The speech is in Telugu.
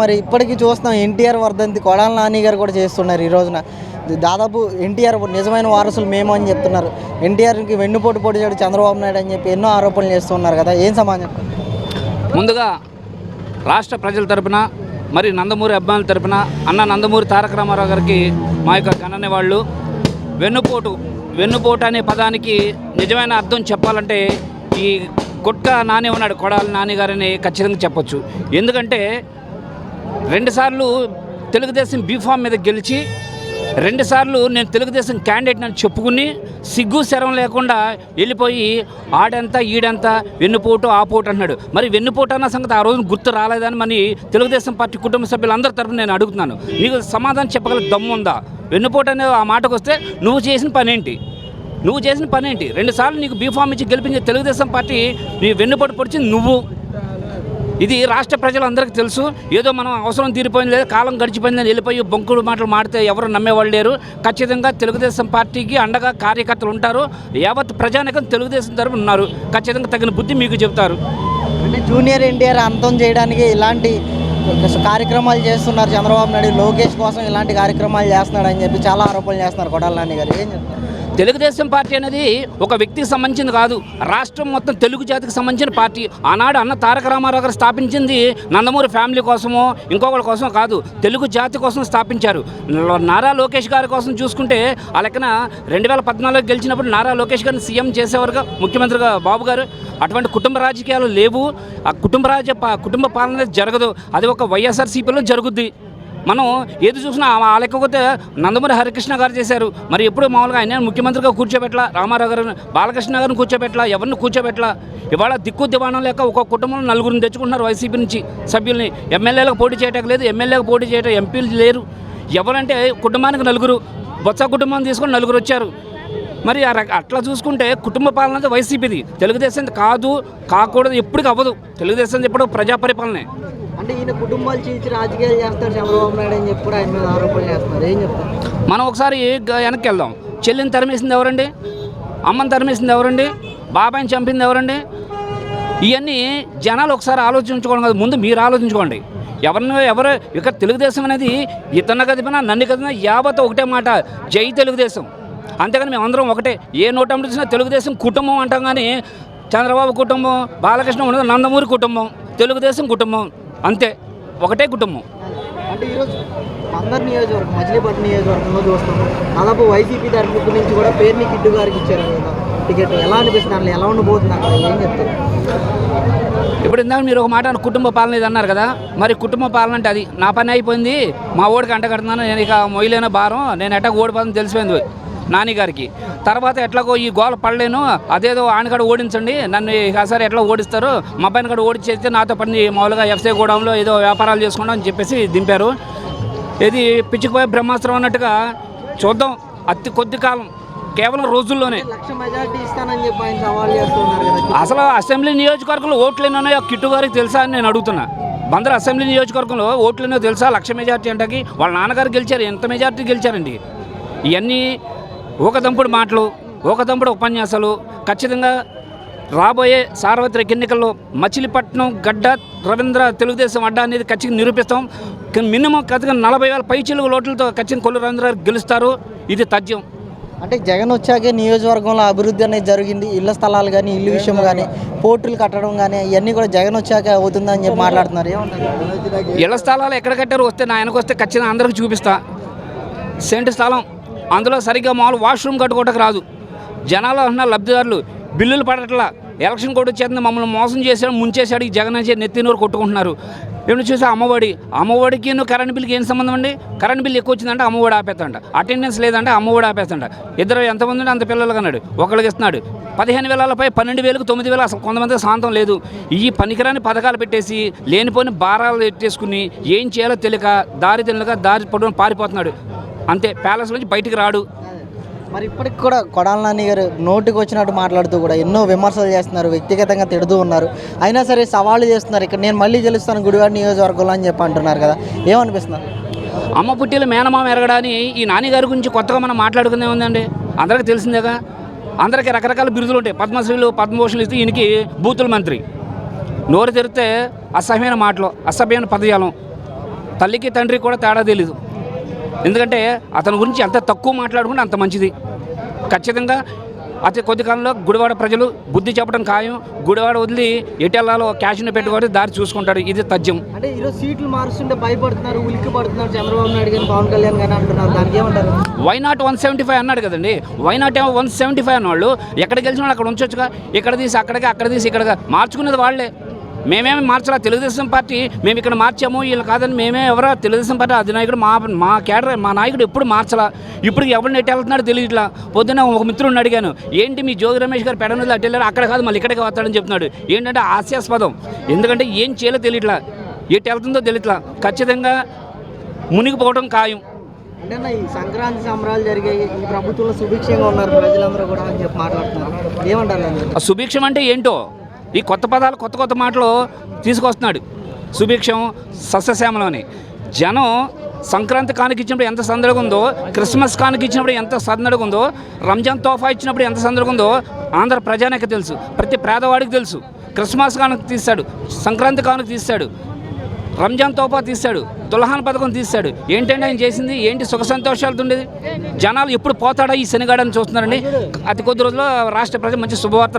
మరి ఇప్పటికీ చూస్తున్నాం ఎన్టీఆర్ వర్ధంతి కొడాల నాని గారు కూడా చేస్తున్నారు ఈ రోజున. దాదాపు ఎన్టీఆర్ నిజమైన వారసులు మేము అని చెప్తున్నారు. ఎన్టీఆర్కి వెన్నుపోటు పోటీ చేయడం చంద్రబాబు నాయుడు అని చెప్పి ఎన్నో ఆరోపణలు చేస్తున్నారు కదా. ఏం సమాజం? ముందుగా రాష్ట్ర ప్రజల తరపున మరి నందమూరి అభిమానుల తరపున అన్న నందమూరి తారక రామారావు గారికి మా యొక్క గణని వాళ్ళు వెన్నుపోటు వెన్నుపోటు అనే పదానికి నిజమైన అర్థం చెప్పాలంటే ఈ గుట్క నాని ఉన్నాడు కొడాలి నాని గారని ఖచ్చితంగా చెప్పొచ్చు. ఎందుకంటే రెండుసార్లు తెలుగుదేశం బీఫామ్ మీద గెలిచి రెండుసార్లు నేను తెలుగుదేశం క్యాండిడేట్ అని చెప్పుకుని సిగ్గు శరం లేకుండా వెళ్ళిపోయి ఆడంతా ఈడంతా వెన్నుపోటు ఆపోటు అన్నాడు మరి వెన్నుపోటు అన్న సంగతి ఆ రోజున గుర్తు రాలేదని మరి తెలుగుదేశం పార్టీ కుటుంబ సభ్యులందరి తరఫున నేను అడుగుతున్నాను. నీకు సమాధానం చెప్పగల దమ్ము ఉందా? వెన్నుపోటు అనే ఆ మాటకు వస్తే నువ్వు చేసిన పనేంటి నువ్వు చేసిన పనేంటి రెండుసార్లు నీకు బీఫామ్ ఇచ్చి గెలిపించే తెలుగుదేశం పార్టీ నీ వెన్నుపోటు పొడిచింది నువ్వు. ఇది రాష్ట్ర ప్రజలందరికీ తెలుసు. ఏదో మనం అవసరం తీరిపోయింది లేదు కాలం గడిచిపోయిందని వెళ్ళిపోయి బొంకుడు మాటలు మాడితే ఎవరు నమ్మేవాళ్ళు లేరు. ఖచ్చితంగా తెలుగుదేశం పార్టీకి అండగా కార్యకర్తలు ఉంటారు. యావత్ ప్రజానికం తెలుగుదేశం తరపున ఉన్నారు. ఖచ్చితంగా తగిన బుద్ధి మీకు చెబుతారు. అంటే జూనియర్ ఎన్టీఆర్ అంతం చేయడానికి ఇలాంటి కార్యక్రమాలు చేస్తున్నారు చంద్రబాబు నాయుడు. లోకేష్ కోసం ఇలాంటి కార్యక్రమాలు చేస్తున్నాడు అని చెప్పి చాలా ఆరోపణలు చేస్తున్నారు కొడాల నాని గారు. ఏం చెప్తారు? తెలుగుదేశం పార్టీ అనేది ఒక వ్యక్తికి సంబంధించింది కాదు. రాష్ట్రం మొత్తం తెలుగు జాతికి సంబంధించిన పార్టీ. ఆనాడు అన్న తారక రామారావు గారు స్థాపించింది నందమూరి ఫ్యామిలీ కోసమో ఇంకొకరి కోసం కాదు. తెలుగు జాతి కోసం స్థాపించారు. నారా లోకేష్ గారి కోసం చూసుకుంటే ఆ లెక్కన రెండు వేల పద్నాలుగు గెలిచినప్పుడు నారా లోకేష్ గారిని సీఎం చేసేవారుగా ముఖ్యమంత్రిగా బాబు గారు. అటువంటి కుటుంబ రాజకీయాలు లేవు. ఆ కుటుంబ రాజ పా- కుటుంబ పాలన అనేది జరగదు. అది ఒక వైఎస్ఆర్సీపీలో జరుగుద్ది. మనం ఏది చూసినా ఆ లెక్కకపోతే నందమూరి హరికృష్ణ గారు చేశారు. మరి ఎప్పుడు మామూలుగా ఆయన ముఖ్యమంత్రిగా కూర్చోబెట్టలా? రామారావు గారు బాలకృష్ణ గారిని కూర్చోబెట్టలా? ఎవరిని కూర్చోబెట్టలా? ఇవాళ దిక్కు దివాణం లేక ఒక కుటుంబంలో నలుగురిని తెచ్చుకుంటున్నారు వైసీపీ నుంచి సభ్యుల్ని. ఎమ్మెల్యేలకు పోటీ చేయటం లేదు. ఎమ్మెల్యేలకు పోటీ చేయటం ఎంపీలు లేరు. ఎవరంటే కుటుంబానికి నలుగురు. బొత్స కుటుంబం తీసుకొని నలుగురు వచ్చారు. మరి అట్లా చూసుకుంటే కుటుంబ పాలన అనేది వైసీపీది. తెలుగుదేశం కాదు కాకూడదు ఎప్పటికీ అవ్వదు. తెలుగుదేశం ఎప్పుడు ప్రజా పరిపాలనే అంటే ఈయన కుటుంబాలు చీల్చి రాజకీయాలు చేస్తారు చంద్రబాబు నాయుడు అని చెప్పి కూడా ఆయన మీద ఆరోపణలు చేస్తున్నారు. ఏం చెప్తారు? మనం ఒకసారి వెనక్కి వెళ్దాం. చెల్లిని తరిమేసింది ఎవరండి? అమ్మని తరిమేసింది ఎవరండి? బాబాయిని చంపింది ఎవరండి? ఇవన్నీ జనాలు ఒకసారి ఆలోచించుకోవడం కాదు. ముందు మీరు ఆలోచించుకోండి. ఎవరిని ఎవరు ఇక తెలుగుదేశం అనేది ఇతన్న కదిపినా నన్ను కదిపినా యావత్ ఒకటే మాట. జై తెలుగుదేశం. అంతేగాని మేమందరం ఒకటే. ఏ నోటం చూసినా తెలుగుదేశం కుటుంబం అంటాం కానీ చంద్రబాబు కుటుంబం బాలకృష్ణ ఉండదు నందమూరి కుటుంబం తెలుగుదేశం కుటుంబం. అంతే ఒకటే కుటుంబం. అంటే ఈరోజు అందరు నియోజకవర్గం మచిలీపట్నం నియోజకవర్గంలో చూస్తాము దాదాపు వైసీపీ తరఫు నుంచి కూడా పేరుని కిడ్డు గారికి ఇచ్చారు కదా. టికెట్ ఎలా అనిపిస్తుంది? అసలు ఎలా ఉండబోతుంది? అక్కడ ఏం చెప్తారు? ఇప్పుడు ఇందాక మీరు ఒక మాట కుటుంబ పాలన ఇది అన్నారు కదా. మరి కుటుంబ పాలన అంటే అది. నా పని అయిపోయింది మా ఓడికి అంట కడుతున్నాను నేను ఇక మొయ్యలేని భారం నేను ఎట్టా ఓడిపోతుందని తెలిసిపోయింది. నాని గారికి తర్వాత ఎట్లాగో ఈ గోల పడలేను అదేదో ఆనకాడ ఓడించండి నన్ను ఈసారి ఎట్లా ఓడిస్తారు మా అబ్బాయిని కూడా ఓడించేస్తే నాతో పని మామూలుగా ఎఫ్సీ గోడంలో ఏదో వ్యాపారాలు చేసుకుంటాం అని చెప్పేసి దింపారు. ఇది పిచ్చిపోయే బ్రహ్మాస్త్రం అన్నట్టుగా చూద్దాం అతి కొద్ది కాలం కేవలం రోజుల్లోనే. అసలు అసెంబ్లీ నియోజకవర్గంలో ఓట్లు ఎన్ని ఉన్నాయో కిట్టు గారికి తెలుసా అని నేను అడుగుతున్నా. బందర్ అసెంబ్లీ నియోజకవర్గంలో ఓట్లు ఎన్నో తెలుసా? లక్ష మెజార్టీ అంటకి వాళ్ళ నాన్నగారు గెలిచారు ఎంత మెజార్టీ గెలిచారండి? ఇవన్నీ ఒక దంపుడు మాటలు ఒక దంపుడు ఉపన్యాసాలు ఖచ్చితంగా రాబోయే సార్వత్రిక ఎన్నికల్లో మచిలీపట్నం గడ్డ రవీంద్ర తెలుగుదేశం అడ్డా అనేది ఖచ్చితంగా నిరూపిస్తాం. మినిమం ఖచ్చితంగా నలభై వేల పైచిలుగు ఓట్లతో ఖచ్చితంగా కొల్లు రవీంద్ర గెలుస్తారు. ఇది తథ్యం. అంటే జగన్ వచ్చాకే నియోజకవర్గంలో అభివృద్ధి అనేది జరిగింది. ఇళ్ళ స్థలాలు కానీ ఇల్లు విషయం కానీ పోర్టులు కట్టడం కానీ ఇవన్నీ కూడా జగన్ వచ్చాక అవుతుందని చెప్పి మాట్లాడుతున్నారు. ఏమంటారు? ఇళ్ళ స్థలాలు ఎక్కడ కట్టారు? వస్తే నా వెనక వస్తే ఖచ్చితంగా అందరికి చూపిస్తా. సెంటు స్థలం. అందులో సరిగ్గా మామూలు వాష్రూమ్ కట్టుకోవటం రాదు. జనాలు అంటున్నారు లబ్ధిదారులు బిల్లులు పడట్లా ఎలక్షన్ కూడా వచ్చేస్తుంది మమ్మల్ని మోసం చేశాడు ముంచేశాడు ఈ జగన్ అని నెత్తినూరు కొట్టుకుంటున్నారు. ఏమి చూసి అమ్మఒడి? అమ్మఒడికి నువ్వు కరెంట్ బిల్లుకి ఏం సంబంధం అండి? కరెంట్ బిల్ ఎక్కువ వచ్చిందంటే అమ్మఒడి ఆపేస్తాంట అటెండెన్స్ లేదంటే అమ్మఒడి ఆపేస్తాంట ఇద్దరు ఎంతమంది ఉంటే అంత పిల్లలు అన్నాడు ఒకరికి ఇస్తున్నాడు. పదిహేను వేలపై పన్నెండు వేలకు తొమ్మిది వేలు అసలు కొంతమంది శాంతం లేదు. ఈ పనికిరాని పథకాలు పెట్టేసి లేనిపోని భారాలు పెట్టేసుకుని ఏం చేయాలో తెలియక దారి తెలియక దారి పడుకుని పారిపోతున్నాడు. అంతే ప్యాలెస్ నుంచి బయటికి రాడు. మరి ఇప్పటికి కూడా కొడాల నాని గారు నోటికి వచ్చినట్టు మాట్లాడుతూ కూడా ఎన్నో విమర్శలు చేస్తున్నారు వ్యక్తిగతంగా తిడుతూ ఉన్నారు. అయినా సరే సవాళ్ళు చేస్తున్నారు. ఇక్కడ నేను మళ్ళీ గెలుస్తాను గుడివాడ నియోజకవర్గంలో అని చెప్పి అంటున్నారు కదా. ఏమనిపిస్తున్నారు అమ్మ పుట్టిలు మేనమామ ఎరగడాని ఈ నాన్నగారి గురించి కొత్తగా మనం మాట్లాడుకుందే ఉందండి. అందరికీ తెలిసిందేగా అందరికీ రకరకాల బిరుదులు ఉంటాయి. పద్మశ్రీలు పద్మభూషణలు ఇస్తే ఈయనకి బూతుల మంత్రి. నోరు తెరిస్తే అసహ్యమైన మాటలు అసభ్యమైన పదజాలం. తల్లికి తండ్రికి కూడా తేడా తెలీదు. ఎందుకంటే అతని గురించి ఎంత తక్కువ మాట్లాడుకుంటే అంత మంచిది. ఖచ్చితంగా అతి కొద్ది కాలంలో గుడివాడ ప్రజలు బుద్ధి చెప్పడం ఖాయం. గుడివాడ వదిలి ఎటెల్లాలో క్యాష్ను పెట్టుకొని దారి చూసుకుంటాడు ఇది తథ్యం. అంటే ఈరోజు సీట్లు మారుస్తుంటే భయపడుతున్నారు ఉలిక్కి పడుతున్నారు చంద్రబాబు నాయుడు కానీ పవన్ కళ్యాణ్ కానీ అంటున్నారు. దానికి ఏమంటారు? Why not one seventy five అన్నాడు కదండి. వై నాట్ ఏమో వన్ సెవెంటీ ఫైవ్ అన్నవాళ్ళు? ఎక్కడ గెలిచిన వాళ్ళు అక్కడ ఉంచొచ్చుగా. ఇక్కడ తీసి అక్కడికి అక్కడ తీసి ఇక్కడ మార్చుకునేది వాళ్ళే. మేమేమి మార్చలా? తెలుగుదేశం పార్టీ మేము ఇక్కడ మార్చాము వీళ్ళు కాదని మేమే ఎవరో? తెలుగుదేశం పార్టీ అధినాయకుడు మా మా కేడర్ మా నాయకుడు ఎప్పుడు మార్చలా? ఇప్పుడు ఎవరు నెట్టి వెళ్తున్నాడో తెలియట్లా పొద్దున్న ఒక మిత్రుడిని అడిగాను ఏంటి మీ జోగి రమేష్ గారు పెడనది అటు వెళ్ళారు? అక్కడ కాదు మళ్ళీ ఇక్కడికి వస్తాడని చెప్తున్నాడు. ఏంటంటే హాస్యాస్పదం. ఎందుకంటే ఏం చేయాలో తెలియట్లా ఎటు వెళ్తుందో తెలియట్లా ఖచ్చితంగా మునిగిపోవడం ఖాయం. అంటే ఈ సంక్రాంతి సంబరాలు జరిగాయి ఈ ప్రభుత్వంలో సుభిక్షంగా ఉన్నారు ప్రజలందరూ కూడా అని చెప్పి మాట్లాడుతున్నారు. ఏమంటారు సుభిక్షం అంటే ఏంటో? ఈ కొత్త పదాలు కొత్త కొత్త మాటలు తీసుకొస్తున్నాడు. సుభిక్షం సస్యశ్యామలని జనం సంక్రాంతి కానుక ఇచ్చినప్పుడు ఎంత సందడిగా ఉందో క్రిస్మస్ కానుక ఇచ్చినప్పుడు ఎంత సందడిగా ఉందో రంజాన్ తోఫా ఇచ్చినప్పుడు ఎంత సందడిగా ఉందో ఆంధ్ర ప్రజానికి తెలుసు. ప్రతి పేదవాడికి తెలుసు. క్రిస్మస్ కానుక తీస్తాడు సంక్రాంతి కానుక తీస్తాడు రంజాన్ తోఫా తీస్తాడు దుల్హాన్ పథకం తీస్తాడు. ఏంటంటే ఆయన చేసింది? ఏంటి సుఖ సంతోషాలతో ఉండేది? జనాలు ఎప్పుడు పోతాడా ఈ శనిగాడని చూస్తున్నారండి. అతి కొద్ది రోజుల్లో రాష్ట్ర ప్రజలు మంచి శుభవార్త